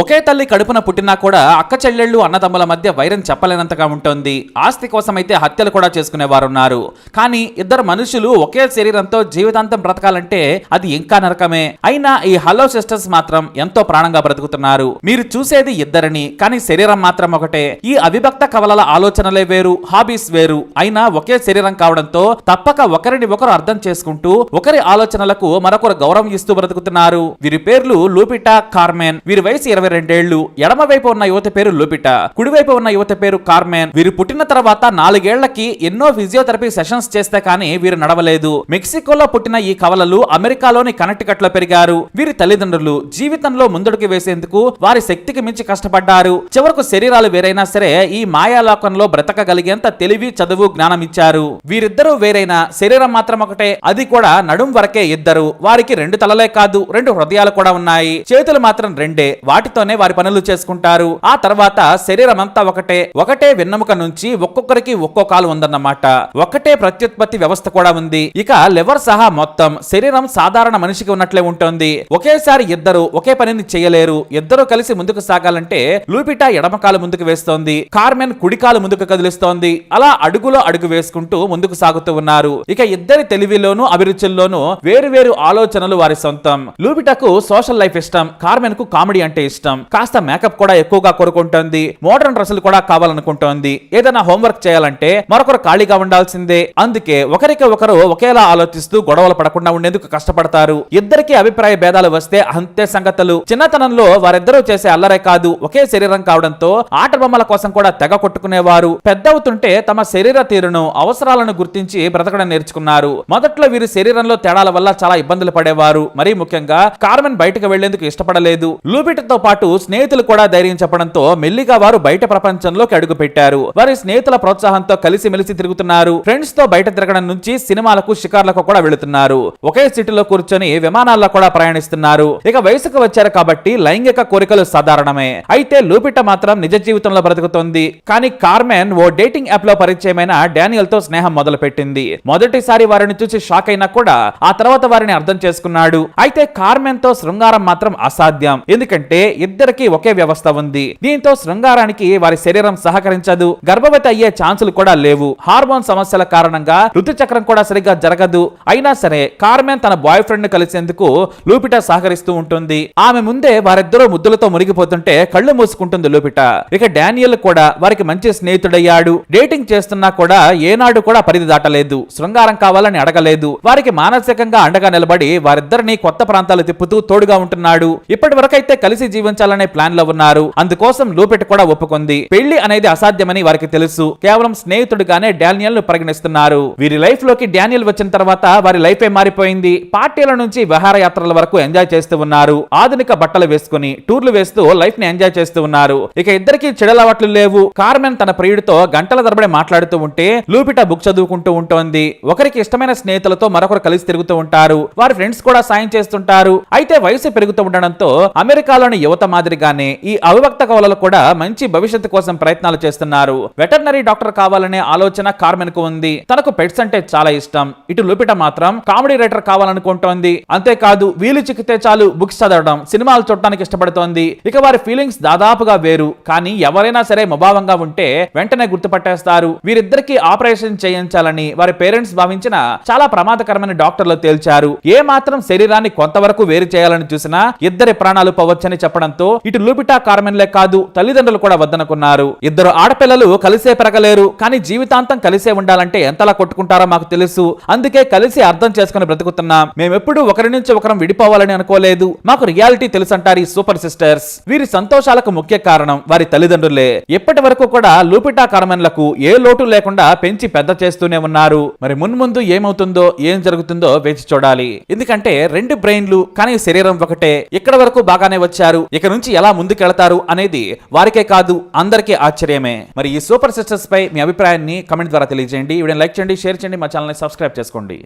ఒకే తల్లి కడుపున పుట్టినా కూడా అక్క చెల్లెళ్ళు అన్నదమ్ముల మధ్య వైరం చెప్పలేనంతగా ఉంటుంది. ఆస్తి కోసమైతే హత్యలు కూడా చేసుకునేవారున్నారు. కానీ ఇద్దరు మనుషులు ఒకే శరీరంతో జీవితాంతం బ్రతకాలంటే అది ఇంకా నరకమే. అయినా ఈ హలో సిస్టర్స్ మాత్రం ఎంతో ప్రాణంగా బ్రతుకుతున్నారు. మీరు చూసేది ఇద్దరిని కానీ శరీరం మాత్రం ఒకటే. ఈ అవిభక్త కవలల ఆలోచనలే వేరు హాబీస్ వేరు. అయినా ఒకే శరీరం కావడంతో తప్పక ఒకరిని ఒకరు అర్థం చేసుకుంటూ ఒకరి ఆలోచనలకు మరొకరు గౌరవం ఇస్తూ బ్రతుకుతున్నారు. వీరి పేర్లు లూపిటా కార్మెన్. వీరి వయసు ఇరవై రెండేళ్ళు ఎడమవైపు ఉన్న యువత పేరు లూపిటా కుడివైపు ఉన్న యువత పేరు కార్మెన్. వీరు పుట్టిన తర్వాత నాలుగేళ్ళకి ఎన్నో ఫిజియోథెరపీ సెషన్స్ చేస్తే కానీ వీరు నడవలేదు. మెక్సికోలో పుట్టిన ఈ కవలలు అమెరికాలోని కనెక్టికట్లో పెరిగారు. వీరి తల్లిదండ్రులు జీవితంలో ముందడుగు వేసేందుకు వారి శక్తికి మించి కష్టపడ్డారు. చివరకు శరీరాలు వేరైనా సరే ఈ మాయాలోకంలో బ్రతకగలిగేంత తెలివి చదువు జ్ఞానం ఇచ్చారు వీరిద్దరూ వేరైనా శరీరం మాత్రం ఒకటే అది కూడా నడుం వరకే ఇద్దరు. వారికి రెండు తలలే కాదు రెండు హృదయాలు కూడా ఉన్నాయి. చేతులు మాత్రం రెండే. వాటి వాటితోనే వారి పనులు చేసుకుంటారు. ఆ తర్వాత శరీరం అంతా ఒకటే ఒకటే వెన్నెముక నుంచి ఒక్కొక్కరికి ఒక్కో కాలు ఉందన్నమాట. ఒకటే ప్రత్యుత్పత్తి వ్యవస్థ కూడా ఉంది. ఇక లివర్ సహా మొత్తం శరీరం సాధారణ మనిషికి ఉన్నట్లే ఉంటుంది. ఒకేసారి ఇద్దరు ఒకే పనిని చేయలేరు. ఇద్దరు కలిసి ముందుకు సాగాలంటే లూపిటా ఎడమకాలు ముందుకు వేస్తోంది. కార్మెన్ కుడికాలు ముందుకు కదిలిస్తోంది. అలా అడుగులో అడుగు వేసుకుంటూ ముందుకు సాగుతూ ఉన్నారు. ఇక ఇద్దరి తెలివిలోనూ అభిరుచుల్లోనూ వేరు వేరు ఆలోచనలు వారి సొంతం. లూపిటాకు సోషల్ లైఫ్ ఇష్టం. కార్మెన్కు కామెడీ అంటే ఇష్టం. కాస్త మేకప్ కూడా ఎక్కువగా కోరుకుంటోంది. మోడర్న్ డ్రెస్సులు కూడా కావాలనుకుంటోంది. ఏదైనా హోంవర్క్ చేయాలంటే మరొకరు ఖాళీగా ఉండాల్సిందే. అందుకే ఒకరికి ఒకరు ఒకేలా ఆలోచిస్తూ గొడవలు పడకుండా ఉండేందుకు కష్టపడతారు. ఇద్దరికి అభిప్రాయ భేదాలు వస్తే అంతే సంగతులు. చిన్నతనంలో వారిద్దరూ చేసే అల్లరే కాదు. ఒకే శరీరం కావడంతో ఆట బొమ్మల కోసం కూడా తెగ కొట్టుకునేవారు. పెద్దవుతుంటే తమ శరీర తీరును అవసరాలను గుర్తించి బ్రతకడం నేర్చుకున్నారు. మొదట్లో వీరి శరీరంలో తేడాల వల్ల చాలా ఇబ్బందులు పడేవారు. మరీ ముఖ్యంగా కార్మెన్ బయటకు వెళ్ళేందుకు ఇష్టపడలేదు. లూబిట్తో పాటు స్నేహితులు కూడా ధైర్యం చెప్పడంతో మెల్లిగా వారు బయట ప్రపంచంలోకి అడుగు పెట్టారు వారి స్నేహితుల ప్రోత్సాహంతో కలిసి మెలిసి తిరుగుతున్నారు. ఫ్రెండ్స్తో బయట తిరగడం నుంచి సినిమాలకు షికార్లకు కూడా వెళుతున్నారు. ఒకే సిటీలో కూర్చొని విమానాల్లో కూడా ప్రయాణిస్తున్నారు. ఇక వయసుకు వచ్చారు కాబట్టి లైంగిక కోరికలు సాధారణమే. అయితే లూపిట మాత్రం నిజ జీవితంలో బ్రతుకుతోంది. కానీ కార్మెన్ ఓ డేటింగ్ యాప్లో పరిచయమైన డానియల్తో స్నేహం మొదలు పెట్టింది మొదటిసారి వారిని చూసి షాక్ అయినా కూడా ఆ తర్వాత వారిని అర్థం చేసుకున్నాడు. అయితే కార్మెన్తో శృంగారం మాత్రం అసాధ్యం. ఎందుకంటే ఇద్దరికి ఒకే వ్యవస్థ ఉంది. దీంతో శృంగారానికి వారి శరీరం సహకరించదు. గర్భవతి అయ్యే ఛాన్సులు కూడా లేవు. హార్మోన్ సమస్యల కారణంగా ఋతుచక్రం కూడా సరిగ్గా జరగదు. అయినా సరే కార్మెన్ తన బాయ్ ఫ్రెండ్ను కలిసేందుకు లూపిట సహకరిస్తూ ఉంటుంది. ఆమె ముందే వారిద్దరూ ముద్దులతో మునిగిపోతుంటే కళ్ళు మూసుకుంటుంది లూపిట. ఇక డానియల్ కూడా వారికి మంచి స్నేహితుడయ్యాడు. డేటింగ్ చేస్తున్నా కూడా ఏనాడు కూడా పరిధి దాటలేదు. శృంగారం కావాలని అడగలేదు. వారికి మానసికంగా అండగా నిలబడి వారిద్దరిని కొత్త ప్రాంతాలు తిప్పుతూ తోడుగా ఉంటున్నాడు. ఇప్పటి వరకైతే కలిసి జీవించాలనే ప్లాన్లో ఉన్నారు. అందుకోసం లూపెట్ కూడా ఒప్పుకుంది. పెళ్ళి అనేది అసాధ్యమని వారికి తెలుసు. కేవలం స్నేహితుడిగానే డానియల్ను పరిగణిస్తున్నారు. వీరి లైఫ్లోకి డానియల్ వచ్చిన తర్వాత వారి లైఫ్ ఏ మారిపోయింది. పార్టీల నుంచి విహారయాత్రల వరకు ఎంజాయ్ చేస్తూ ఉన్నారు. ఆధునిక బట్టలు వేసుకుని టూర్లు వేస్తూ లైఫ్ని ఎంజాయ్ చేస్తూ ఉన్నారు. ఇక ఇద్దరికి చెడలవాట్లు లేవు. కార్మెన్ తన ప్రియుడితో గంటల తరబడి మాట్లాడుతూ ఉంటే లూపిట బుక్ చదువుకుంటూ ఉంటోంది. ఒకరికి ఇష్టమైన స్నేహితులతో మరొకరు కలిసి తిరుగుతూ ఉంటారు. వారి ఫ్రెండ్స్ కూడా సాయం చేస్తుంటారు. అయితే వయసు పెరుగుతూ ఉండడంతో అమెరికాలోని యువత మాదిరిగానే ఈ అవిభక్త కవలలు కూడా మంచి భవిష్యత్తు కోసం ప్రయత్నాలు చేస్తున్నారు. వెటర్నరీ డాక్టర్ కావాలనే ఆలోచన కార్మెన్కు ఉంది. తనకు పెట్స్ అంటే చాలా ఇష్టం. ఇటు లూపిట మాత్రం కామెడీ రైటర్ కావాలనుకుంటోంది. అంతేకాదు వీలు చిక్కితే చాలు బుక్స్ చదవడం సినిమాలు చూడటానికి ఇష్టపడుతోంది. ఇక వారి ఫీలింగ్స్ దాదాపుగా వేరు. కానీ ఎవరైనా సరే ముభావంగా ఉంటే వెంటనే గుర్తుపట్టేస్తారు. వీరిద్దరికి ఆపరేషన్ చేయించాలని వారి పేరెంట్స్ భావించిన చాలా ప్రమాదకరమైన డాక్టర్లు తేల్చారు. ఏ మాత్రం శరీరాన్ని కొంతవరకు వేరు చేయాలని చూసినా ఇద్దరి ప్రాణాలు పోవచ్చని చెప్పడం చెప్పడంతో ఇటు లూపిటా కార్మెన్లే కాదు తల్లిదండ్రులు కూడా వద్దనుకున్నారు. ఇద్దరు ఆడపిల్లలు కలిసే పెరగలేరు కానీ జీవితాంతం కలిసే ఉండాలంటే ఎంతలా కొట్టుకుంటారో మాకు తెలుసు. అందుకే కలిసి అర్థం చేసుకుని బ్రతుకుతున్నాం. మేమెప్పుడు ఒకరి నుంచి ఒకరం విడిపోవాలని అనుకోలేదు. మాకు రియాలిటీ తెలుసంటారు ఈ సూపర్ సిస్టర్స్. వీరి సంతోషాలకు ముఖ్య కారణం వారి తల్లిదండ్రులే. ఇప్పటి వరకు కూడా లూపిటా కార్మెన్లకు ఏ లోటు లేకుండా పెంచి పెద్ద చేస్తూనే ఉన్నారు. మరి మున్ముందు ఏమవుతుందో ఏం జరుగుతుందో వేచి చూడాలి. ఎందుకంటే రెండు బ్రెయిన్లు కానీ శరీరం ఒకటే. ఇక్కడ వరకు బాగానే వచ్చారు. ఇక నుంచి ఎలా ముందుకెళ్తారు అనేది వారికే కాదు అందరికీ ఆశ్చర్యమే. మరి ఈ సూపర్ సిస్టర్స్ పై మీ అభిప్రాయాన్ని కమెంట్ ద్వారా తెలియజేయండి. వీడియో లైక్ చేయండి షేర్ చేయండి మా ఛానల్ని సబ్స్క్రైబ్ చేసుకోండి.